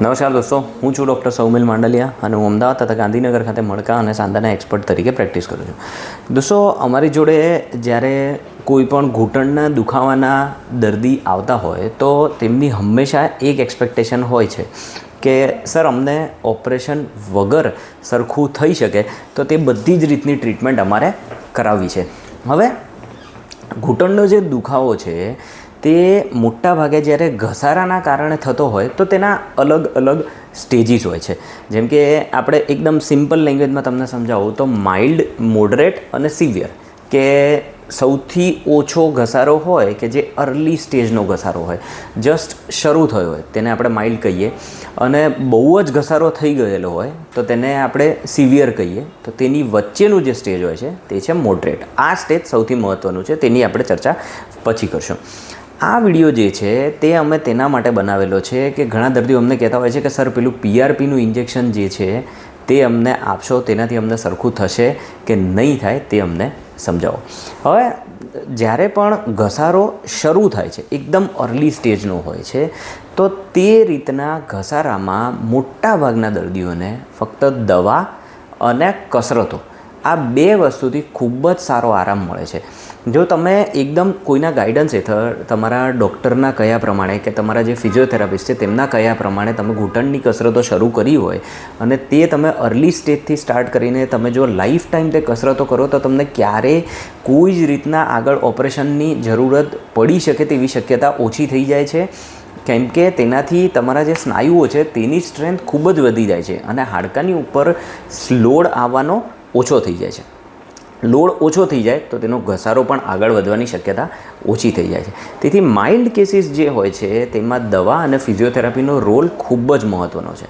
નમસ્કાર દોસ્તો, હું છું ડૉક્ટર સૌમિલ માંડલિયા અને હું અમદાવાદ તથા ગાંધીનગર ખાતે મણકા અને સાંધાના એક્સપર્ટ તરીકે પ્રેક્ટિસ કરું છું. દોસ્તો, અમારી જોડે જ્યારે કોઈ પણ ઘૂંટણના દુખાવાના દર્દી આવતા હોય, તો તેમની હંમેશા એક એક્સપેક્ટેશન હોય છે કે, સર, અમને ઓપરેશન વગર સરખું થઈ શકે, તો તે બધી જ રીતની ટ્રીટમેન્ટ અમારે કરાવવી છે. હવે, ઘૂંટણનો જે દુખાવો છે તે મોટા ભાગે જ્યારે ઘસારાના કારણે થતો હોય તો તેના અલગ અલગ સ્ટેજીસ હોય છે. જેમ કે આપણે એકદમ સિમ્પલ લેંગ્વેજમાં તમને સમજાવું તો માઇલ્ડ, મોડરેટ અને સિવિયર, કે સૌથી ઓછો ઘસારો હોય કે જે અર્લી સ્ટેજનો ઘસારો હોય. જસ્ટ શરૂ થયો હોય, તેને આપણે માઇલ્ડ કહીએ. અને બહુ જ ઘસારો થઈ ગયેલો હોય, તો તેને આપણે સિવિયર કહીએ. તો તેની વચ્ચેનું જે સ્ટેજ હોય છે, તે છે મોડરેટ. આ સ્ટેજ સૌથી મહત્ત્વનું છે, તેની આપણે ચર્ચા પછી કરશું. આ વીડિયો જે છે, તે અમે તેના માટે બનાવેલો છે કે ઘણા દર્દીઓ અમને કહેતા હોય છે કે, સર, પેલું પીઆરપીનું ઇન્જેક્શન જે છે, તે અમને આપશો, તેનાથી અમને સરખું થશે કે નહીં થાય તે અમને સમજાવો. હવે, જ્યારે પણ ઘસારો શરૂ થાય છે, એકદમ અર્લી સ્ટેજનો હોય છે, તો તે રીતના ઘસારામાં મોટા ભાગના દર્દીઓને ફક્ત દવા અને કસરતો આ બે વસ્તુથી ખૂબ જ સારો આરામ મળે છે. જો તમે એકદમ કોઈના ગાઈડન્સ હેઠળ તમારા ડૉક્ટરના કયા પ્રમાણે કે તમારા જે ફિઝિયોથેરાપિસ્ટ છે તેમના કયા પ્રમાણે તમે ઘૂંટણની કસરતો શરૂ કરી હોય અને તે તમે અર્લી સ્ટેજથી સ્ટાર્ટ કરીને તમે જો લાઈફ ટાઈમ તે કસરતો કરો તો તમને ક્યારેય કોઈ જ રીતના આગળ ઓપરેશનની જરૂરત પડી શકે તેવી શક્યતા ઓછી થઈ જાય છે. કેમ કે તેનાથી તમારા જે સ્નાયુઓ છે તેની સ્ટ્રેન્થ ખૂબ જ વધી જાય છે અને હાડકાની ઉપર સ્લોડ આવવાનો ઓછો થઈ જાય છે. લોડ ઓછો થઈ જાય તો તેનો ઘસારો પણ આગળ વધવાની શક્યતા ઓછી થઈ જાય છે. તેથી માઇલ્ડ કેસીસ જે હોય છે, તેમાં દવા અને ફિઝિયોથેરાપીનો રોલ ખૂબ જ મહત્ત્વનો છે.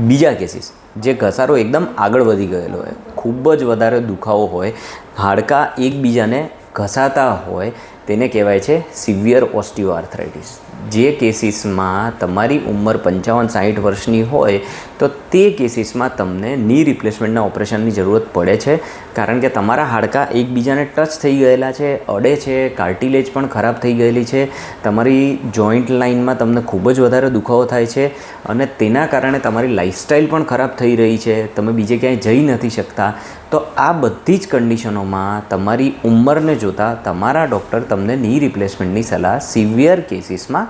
બીજા કેસીસ જે ઘસારો એકદમ આગળ વધી ગયેલો હોય, ખૂબ જ વધારે દુખાવો હોય, હાડકાં એકબીજાને ઘસાતા હોય, તેને કહેવાય છે સિવિયર ઓસ્ટિયોઆર્થરાઇટિસ જે કેસીસમાં તમારી ઉંમર પંચાવન સાઠ વર્ષની હોય, તો તે કેસીસમાં તમને ની રિપ્લેસમેન્ટના ઓપરેશનની જરૂરત પડે છે. કારણ કે તમારા હાડકાં એકબીજાને ટચ થઈ ગયેલા છે, અડે છે, કાર્ટિલેજ પણ ખરાબ થઈ ગયેલી છે. તમારી જોઈન્ટ લાઇનમાં તમને ખૂબ જ વધારે દુખાવો થાય છે અને તેના કારણે તમારી લાઇફસ્ટાઈલ પણ ખરાબ થઈ રહી છે. તમે બીજે ક્યાંય જઈ નથી શકતા. તો આ બધી જ કન્ડિશનોમાં તમારી ઉંમરને જોતાં તમારા ડૉક્ટર તમને ની રિપ્લેસમેન્ટની સલાહ સિવિયર કેસીસમાં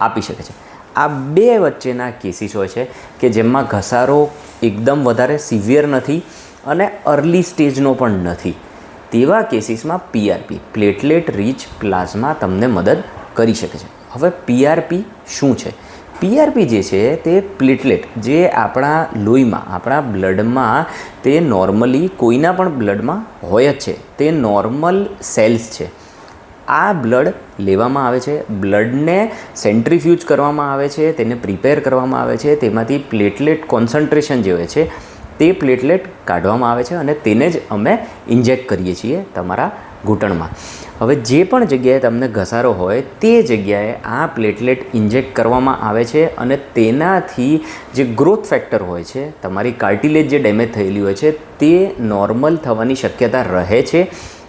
આપી શકે છે. આ બે વચ્ચેના કેસીસ હોય છે કે જેમાં ઘસારો એકદમ વધારે સિવિયર નથી અને અર્લી સ્ટેજનો પણ નથી. તેવા કેસીસમાં પીઆરપી પ્લેટલેટ રીચ પ્લાઝમા તમને મદદ કરી શકે છે. હવે પીઆરપી શું છે? પીઆરપી જે છે તે પ્લેટલેટ જે આપણા લોહીમાં, આપણા બ્લડમાં તે નોર્મલી કોઈના પણ બ્લડમાં હોય જ છે. તે નોર્મલ સેલ્સ છે. આ બ્લડ લેવામાં આવે છે. બ્લડને સેન્ટ્રીફ્યુજ કરવામાં આવે છે, તેને પ્રિપેર કરવામાં આવે છે. તેમાંથી પ્લેટલેટ કોન્સન્ટ્રેશન જે હોય છે, તે પ્લેટલેટ કાઢવામાં આવે છે અને તેને જ અમે ઇન્જેક્ટ કરીએ છીએ તમારા ઘૂંટણમાં. હવે જે પણ જગ્યાએ તમને ઘસારો હોય, તે જગ્યાએ આ પ્લેટલેટ ઇન્જેક્ટ કરવામાં આવે છે અને તેનાથી જે ગ્રોથ ફેક્ટર હોય છે, તમારી કાર્ટિલેજ જે ડેમેજ થયેલી હોય છે, તે નોર્મલ થવાની શક્યતા રહે છે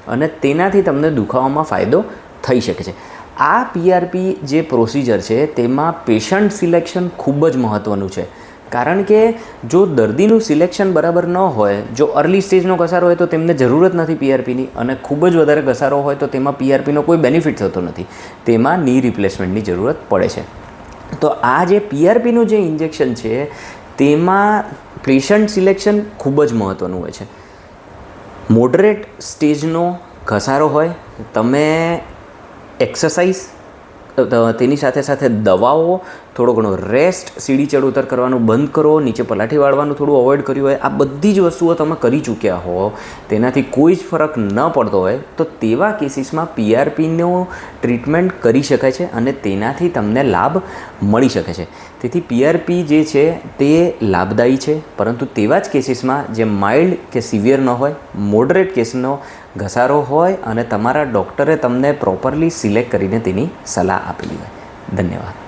અને તેનાથી તમને દુખાવામાં ફાયદો થઈ શકે છે. આ પીઆરપી જે પ્રોસિજર છે, તેમાં પેશન્ટ સિલેક્શન ખૂબ જ મહત્ત્વનું છે. કારણ કે જો દર્દીનું સિલેક્શન બરાબર ન હોય, જો અર્લી સ્ટેજનો ઘસારો હોય તો તેમને જરૂરત નથી પીઆરપીની અને ખૂબ જ વધારે ઘસારો હોય તો તેમાં પીઆરપીનો કોઈ બેનિફિટ થતો નથી. તેમાં ની રિપ્લેસમેન્ટની જરૂરત પડે છે. તો આ જે પીઆરપીનું જે ઇન્જેક્શન છે, તેમાં પેશન્ટ સિલેક્શન ખૂબ જ મહત્ત્વનું હોય છે. મોડરેટ સ્ટેજનો ઘસારો હોય, તમે એક્સરસાઇઝ તેની સાથે સાથે દવાઓ થોડો ઘણો રેસ્ટ સીડી ચડ ઉતર કરવાનું બંધ કરો, નીચે પલાઠી વાળવાનું થોડું અવોઇડ કર્યું હોય, આ બધી જ વસ્તુઓ તમે કરી ચૂક્યા હો. તેનાથી કોઈ જ ફરક ન પડતો હોય, તો તેવા કેસીસમાં પીઆરપીનો ટ્રીટમેન્ટ કરી શકાય છે અને તેનાથી તમને લાભ મળી શકે છે. તેથી પીઆરપી જે છે તે લાભદાયી છે, પરંતુ તેવા જ કેસીસમાં જે માઇલ્ડ કે સિવિયર ન હોય મોડરેટ કેસનો ઘસારો હોય અને તમારા ડૉક્ટરે તમને પ્રોપરલી સિલેક્ટ કરીને તેની સલાહ આપેલી હોય. ધન્યવાદ.